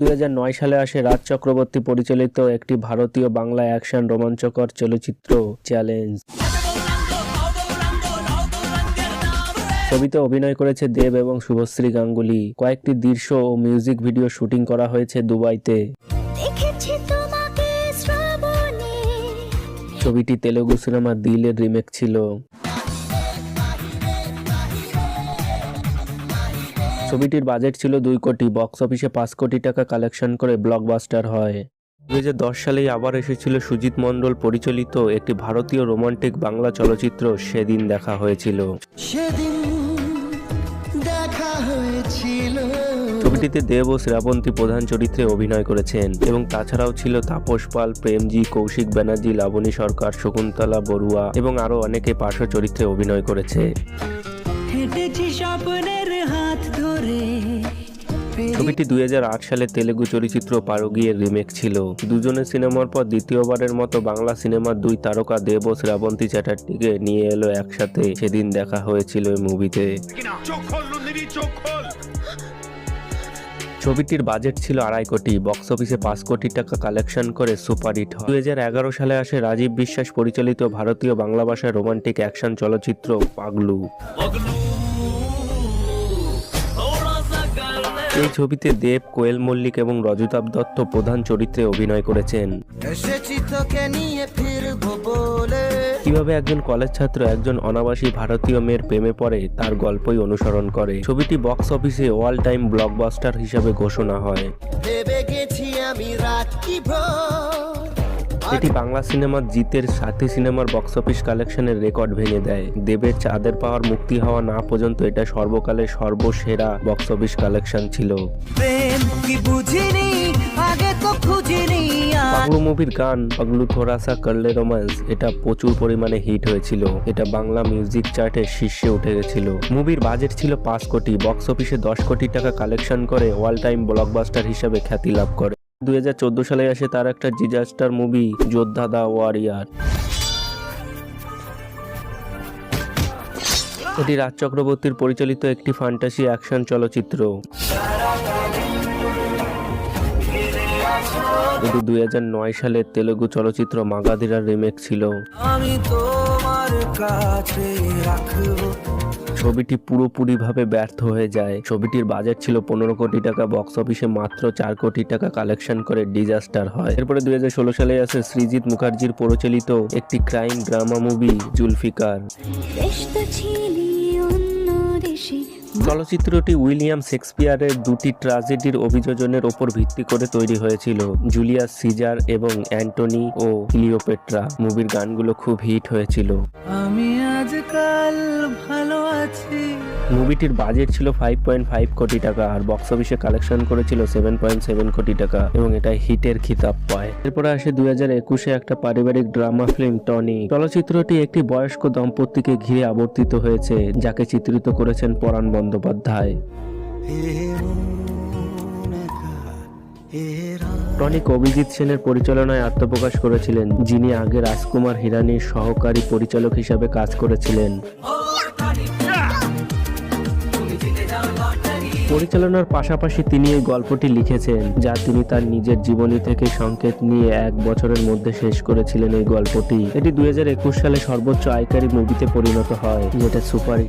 দুই হাজার নয় সালে আসে রাজ চক্রবর্তী পরিচালিত একটি ভারতীয় বাংলা অ্যাকশন রোমাঞ্চকর চলচ্চিত্র চ্যালেঞ্জ। ছবিতে অভিনয় করেছে দেব এবং শুভশ্রী গাঙ্গুলি। কয়েকটি দৃশ্য ও মিউজিক ভিডিও শুটিং করা হয়েছে দুবাইতে। ছবিটি তেলুগু সিনেমা দিলের রিমেক ছিল। ছবিটির বাজেট ছিল দুই কোটি বক্স অফিসে পাঁচ কোটি টাকা কালেকশন করে ব্লকবাস্টার হয়। দু হাজার দশ সালেই আবার এসেছিল সুজিত মণ্ডল পরিচালিত একটি ভারতীয় রোমান্টিক বাংলা চলচ্চিত্র সেদিন দেখা হয়েছিল। সেদিন দেখা হয়েছিল। ছবিটিতে দেব ও শ্রাবন্তী প্রধান চরিত্রে অভিনয় করেছেন এবং তাছাড়াও ছিল তাপস পাল প্রেমজি কৌশিক ব্যানার্জি লাবণী সরকার শকুন্তলা বড়ুয়া এবং আরও অনেকে পার্শ্ব চরিত্রে অভিনয় করেছে। হেঁটেছি স্বপ্নের হাত ধরে। ছবিটি দুই সালে তেলেগু চলচ্চিত্র পারুগিয়ের রিমেক ছিল। দুজনের সিনেমার পর দ্বিতীয়বারের মতো বাংলা সিনেমার দুই তারকা দেব ও শ্রাবন্তী চ্যাটার্জিকে নিয়ে এলো একসাথে। সেদিন দেখা হয়েছিল এই মুভিতে। ছবিটির বাজেট ছিল আড়াই কোটি। বক্স অফিসে পাঁচ কোটি টাকা কালেকশন করে সুপারহিট হয়। দুই হাজার এগারো সালে আসে রাজীব বিশ্বাস পরিচালিত ভারতীয় বাংলা ভাষার রোমান্টিক অ্যাকশন চলচ্চিত্র পাগলু। এই ছবিতে দেব, কোয়েল মল্লিক এবং রজতাভ দত্ত প্রধান চরিত্রে অভিনয় করেছেন। নিয়ে ফিরবো কীভাবে একজন কলেজ ছাত্র একজন অনাবাসী ভারতীয় মেয়ের প্রেমে পড়ে তার গল্পই অনুসরণ করে। ছবিটি বক্স অফিসে অল টাইম ব্লকবাস্টার হিসাবে ঘোষণা হয়। এটি বাংলা সিনেমার জিতের সাথী সিনেমার বক্স অফিস কালেকশনের রেকর্ড ভেঙে দেয়। দেবের চাঁদের পাহাড় মুক্তি হওয়া না পর্যন্ত এটা সর্বকালের সর্বসেরা বক্স অফিস কালেকশন ছিল। প্রেম কি বুঝিনি আগে তো খুঁজিনি। পাগলু মুভির গান পাগলু থোড়াসা করলে রোম্যান্স এটা প্রচুর পরিমাণে হিট হয়েছিল। এটা বাংলা মিউজিক চার্টে শীর্ষে উঠে গেছিল। মুভির বাজেট ছিল পাঁচ কোটি বক্স অফিসে দশ কোটি টাকা কালেকশন করে অল টাইম ব্লকবাস্টার হিসাবে খ্যাতি লাভ করে। দুই হাজার চোদ্দ সালে আসে তার একটা ডিজাস্টার মুভি যোদ্ধা দা ওয়ারিয়ার। এটি রাজ চক্রবর্তীর পরিচালিত একটি ফ্যান্টাসি অ্যাকশন চলচ্চিত্র। এটি দুই নয় সালে তেলুগু চলচ্চিত্র মাগাধিরার রিমেক ছিল। আমি তোমার কাছে রাখব। ছবিটি পুরোপুরিভাবে ব্যর্থ হয়ে যায়। ছবিটির বাজেট ছিল পনেরো কোটি টাকা বক্স অফিসে মাত্র চার কোটি টাকা কালেকশন করে ডিজাস্টার হয়। এরপরে দুই হাজার ষোলো সালে আসে শ্রীজিৎ মুখার্জির পরিচালিত একটি ক্রাইম ড্রামা মুভি জুলফিকার। ছিলি চলচ্চিত্রটি উইলিয়াম শেক্সপিয়ারের দুটি ট্রাজেডির অভিযোজনের ওপর ভিত্তি করে তৈরি হয়েছিল। জুলিয়াস সিজার এবং অ্যান্টনি ও ক্লিওপেট্রা মুভির গানগুলো খুব হিট হয়েছিল। আমি আজকাল ভালো আছি। মুভিটির বাজেট ছিল ফাইভ পয়েন্ট ফাইভ কোটি টাকা আর বক্স অফিসে কালেকশন করেছিল সেভেন পয়েন্ট সেভেন কোটি টাকা এবং এটা হিটের খিতাব পায়। এরপরে আসে দুই হাজার একুশে একটা পারিবারিক ড্রামা ফিল্ম টনি চলচ্চিত্রটি একটি বয়স্ক দম্পতিকে ঘিরে আবর্তিত হয়েছে, যাকে চিত্রিত করেছেন পরাণ বন্দ্যোপাধ্যায়। টনিক অভিজিৎ সেনের পরিচালনায় আত্মপ্রকাশ করেছিলেন, যিনি আগে রাজকুমার হিরানির সহকারী পরিচালক হিসাবে কাজ করেছিলেন। পরিচালনার পাশাপাশি তিনি এই গল্পটি লিখেছেন, যা তিনি তার নিজের জীবনী থেকে সংকেত নিয়ে এক বছরের মধ্যে শেষ করেছিলেন এই গল্পটি। এটি দুই হাজার একুশ সালে সর্বোচ্চ আয়কারী মুভিতে পরিণত হয়, যেটা সুপার